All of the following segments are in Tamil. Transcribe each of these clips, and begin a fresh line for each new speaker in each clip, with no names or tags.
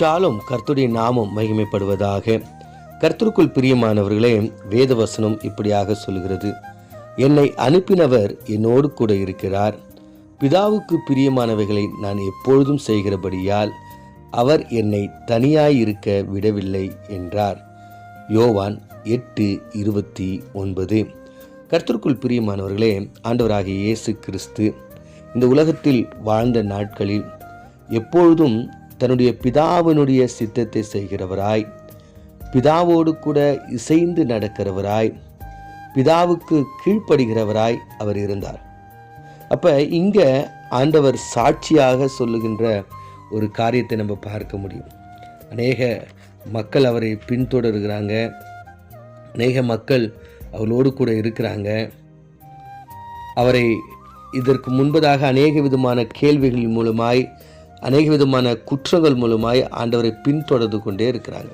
ஷாலும் கர்த்துடைய நாமம் மகிமைப்படுவதாக. கர்த்தருக்குள் பிரியமானவர்களே வேதவசனம் இப்படியாக சொல்கிறது. என்னை அனுப்பினவர் என்னோடு கூட இருக்கிறார். பிதாவுக்கு பிரியமானவைகளை நான் எப்பொழுதும் செய்கிறபடியால் அவர் என்னை தனியாயிருக்க விடவில்லை என்றார். யோவான் எட்டு இருபத்தி ஒன்பது. கர்த்தருக்குள் பிரியமானவர்களே ஆண்டவராகிய இயேசு கிறிஸ்து இந்த உலகத்தில் வாழ்ந்த நாட்களில் எப்பொழுதும் தன்னுடைய பிதாவினுடைய சித்தத்தை செய்கிறவராய் பிதாவோடு கூட இசைந்து நடக்கிறவராய் பிதாவுக்கு கீழ்ப்படுகிறவராய் அவர் இருந்தார். அப்ப இங்க ஆண்டவர் சாட்சியாக சொல்லுகின்ற ஒரு காரியத்தை நம்ம பார்க்க முடியும். அநேக மக்கள் அவரை பின்தொடர்கிறாங்க. அநேக மக்கள் அவளோடு கூட இருக்கிறாங்க. அவரை இதற்கு முன்பதாக அநேக விதமான கேள்விகள் மூலமாய் அநேக விதமான குற்றங்கள் மூலமாய் ஆண்டவரை பின்தொடர்ந்து கொண்டே இருக்கிறாங்க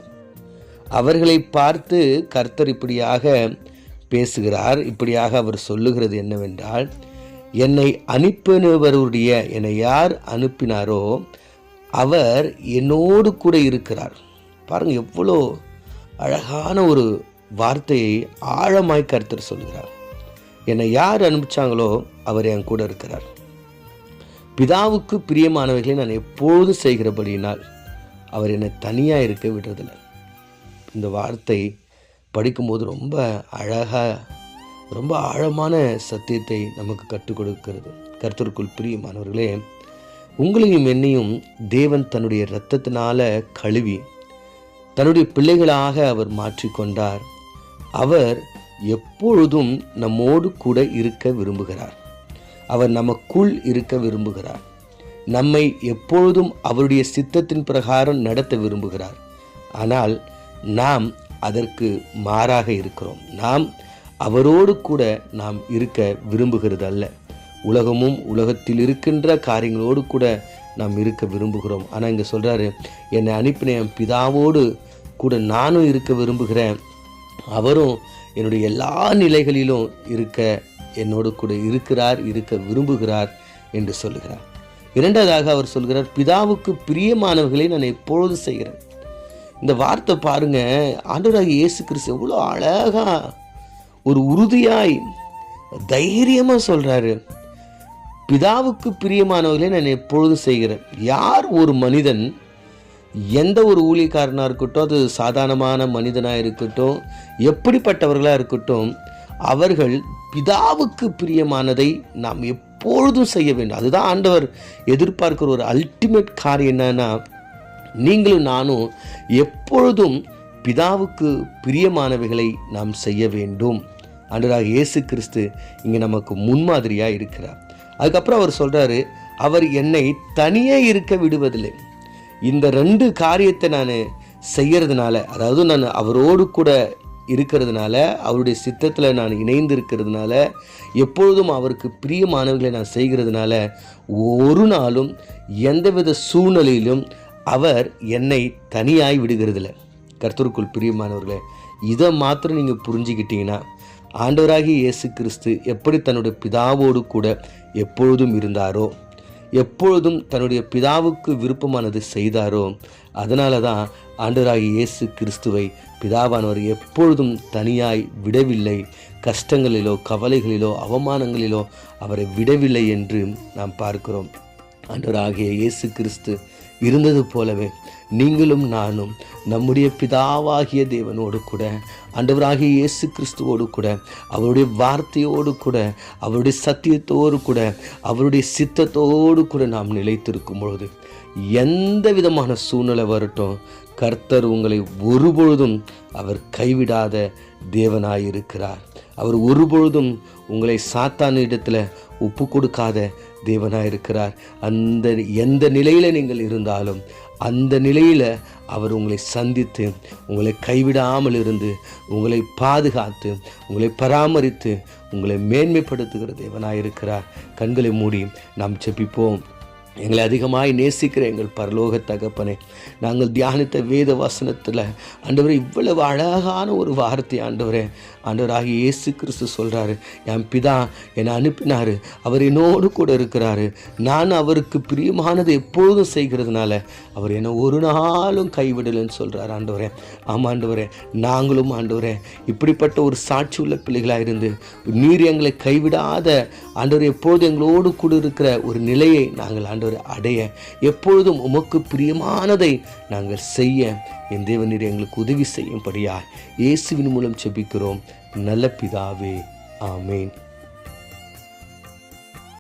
அவர்களை பார்த்து கர்த்தர் இப்படியாக பேசுகிறார் இப்படியாக அவர் சொல்லுகிறது என்னவென்றால் என்னை அனுப்பினவருடைய என்னை யார் அனுப்பினாரோ அவர் என்னோடு கூட இருக்கிறார். பாருங்க எவ்வளோ அழகான ஒரு வார்த்தையை ஆழமாய் கருத்தர் சொல்கிறார். என்னை யார் அனுப்பிச்சாங்களோ அவர் என் கூட இருக்கிறார். பிதாவுக்கு பிரியமானவைகளை நான் எப்பொழுதும் செய்கிறபடியினால் அவர் என்னை தனியாக இருக்க விடுறதில்லை. இந்த வார்த்தை படிக்கும்போது ரொம்ப அழகாக ரொம்ப ஆழமான சத்தியத்தை நமக்கு கற்றுக் கொடுக்கிறது. கர்த்தருக்குள் பிரியமானவர்களே உங்களையும் என்னையும் தேவன் தன்னுடைய இரத்தத்தினால கழுவி தன்னுடைய பிள்ளைகளாக அவர் மாற்றிக்கொண்டார். அவர் எப்பொழுதும் நம்மோடு கூட இருக்க விரும்புகிறார். அவர் நமக்குள் இருக்க விரும்புகிறார். நம்மை எப்பொழுதும் அவருடைய சித்தத்தின் பிரகாரம் நடத்த விரும்புகிறார். ஆனால் நாம் அதற்கு மாறாக இருக்கிறோம். நாம் அவரோடு கூட நாம் இருக்க விரும்புகிறது அல்ல உலகமும் உலகத்தில் இருக்கின்ற காரியங்களோடு கூட நாம் இருக்க விரும்புகிறோம். ஆனால் இங்கே சொல்கிறாரு என்னை அனுப்பின என் பிதாவோடு கூட நானும் இருக்க விரும்புகிறேன். அவரும் என்னுடைய எல்லா நிலைகளிலும் இருக்க என்னோடு கூட இருக்கிறார் இருக்க விரும்புகிறார் என்று சொல்லுகிறார். இரண்டாவதாக அவர் சொல்கிறார் பிதாவுக்கு பிரியமானவர்களை நான் எப்பொழுதும் செய்கிறேன்? இந்த வார்த்தை பாருங்க ஆண்டவராக இயேசு கிறிஸ்து எவ்வளோ அழகா ஒரு உறுதியாய் தைரியமாக சொல்கிறாரு பிதாவுக்கு பிரியமானவர்களை நான் எப்பொழுதும் செய்கிறேன்? யார் ஒரு மனிதன் எந்த ஒரு ஊழியக்காரனாக இருக்கட்டும் அது சாதாரணமான மனிதனாக இருக்கட்டும் எப்படிப்பட்டவர்களாக இருக்கட்டும் அவர்கள் பிதாவுக்கு பிரியமானதை நாம் எப்பொழுதும் செய்ய வேண்டும். அதுதான் ஆண்டவர் எதிர்பார்க்கிற ஒரு அல்டிமேட் காரியம் என்னன்னா நீங்களும் நானும் எப்பொழுதும் பிதாவுக்கு பிரியமானவைகளை நாம் செய்ய வேண்டும். ஆண்டவராக இயேசு கிறிஸ்து இங்கே நமக்கு முன்மாதிரியாக இருக்கிறார். அதுக்கப்புறம் அவர் சொல்கிறாரு அவர் என்னை தனியே இருக்க விடுவதில்லை. இந்த ரெண்டு காரியத்தை நான் செய்கிறதுனால அதாவது நான் அவரோடு கூட இருக்கிறதுனால அவருடைய சித்தத்தில் நான் இணைந்து இருக்கிறதுனால எப்பொழுதும் அவருக்கு பிரியமானவர்களை நான் செய்கிறதுனால ஒரு நாளும் எந்தவித சூழ்நிலையிலும் அவர் என்னை தனியாய் விடுகிறதில்ல. கர்த்தருக்குள் பிரியமானவர்களே இதை மாத்திரம் நீங்கள் புரிஞ்சுக்கிட்டீங்கன்னா ஆண்டவராகிய இயேசு கிறிஸ்து எப்படி தன்னுடைய பிதாவோடு கூட எப்பொழுதும் இருந்தாரோ எப்பொழுதும் தன்னுடைய பிதாவுக்கு விருப்பமானது செய்தாரோ அதனால தான் ஆண்டராகி இயேசு கிறிஸ்துவை பிதாவானவர் எப்பொழுதும் தனியாய் விடவில்லை. கஷ்டங்களிலோ கவலைகளிலோ அவமானங்களிலோ அவரை விடவில்லை என்று நாம் பார்க்கிறோம். ஆண்டவராகிய இயேசு கிறிஸ்து இருந்தது போலவே நீங்களும் நானும் நம்முடைய பிதாவாகிய தேவனோடு கூட ஆண்டவராகிய இயேசு கிறிஸ்துவோடு கூட அவருடைய வார்த்தையோடு கூட அவருடைய சத்தியத்தோடு கூட அவருடைய சித்தத்தோடு கூட நாம் நிலைத்திருக்கும் பொழுது எந்த விதமான சூழ்நிலை வரட்டும் கர்த்தர் உங்களை ஒருபொழுதும் அவர் கைவிடாத தேவனாயிருக்கிறார். அவர் ஒருபொழுதும் உங்களை சாத்தான இடத்துல ஒப்பு கொடுக்காத தேவனாயிருக்கிறார். அந்த எந்த நிலையில் நீங்கள் இருந்தாலும் அந்த நிலையில் அவர் உங்களை சந்தித்து உங்களை கைவிடாமல் இருந்து உங்களை பாதுகாத்து உங்களை பராமரித்து உங்களை மேன்மைப்படுத்துகிற தேவனாயிருக்கிறார். கண்களை மூடி நாம் செப்பிப்போம் எங்களை அதிகமாய் நேசிக்கிற எங்கள் பரலோக தகப்பனே நாங்கள் தியானித்த வேத வசனத்தில் ஆண்டவர் இவ்வளவு அழகான ஒரு வார்த்தை ஆண்டவரே ஆண்டவராகிய இயேசு கிறிஸ்து சொல்கிறாரு என் பிதா என்னை அனுப்பினார் அவர் என்னோடு கூட இருக்கிறாரு நான் அவருக்கு பிரியமானது எப்பொழுதும் செய்கிறதுனால அவர் என்னை ஒரு நாளும் கைவிடலைன்னு சொல்கிறார் ஆண்டவரே. ஆமாம் ஆண்டவரே நாங்களும் ஆண்டவரே இப்படிப்பட்ட ஒரு சாட்சி உள்ள பிள்ளைகளாக இருந்து நீர் எங்களை கைவிடாத ஆண்டவர் எப்பொழுதும் எங்களோடு கூட இருக்கிற ஒரு நிலையை நாங்கள் ஆண்டவர் அடைய எப்பொழுதும் உமக்கு பிரியமானதை நாங்கள் செய்ய என் தேவநீர் எங்களுக்கு உதவி செய்யும்படியா இயேசுவின் மூலம் செபிக்கிறோம். நல்ல பிதாவே ஆமேன்.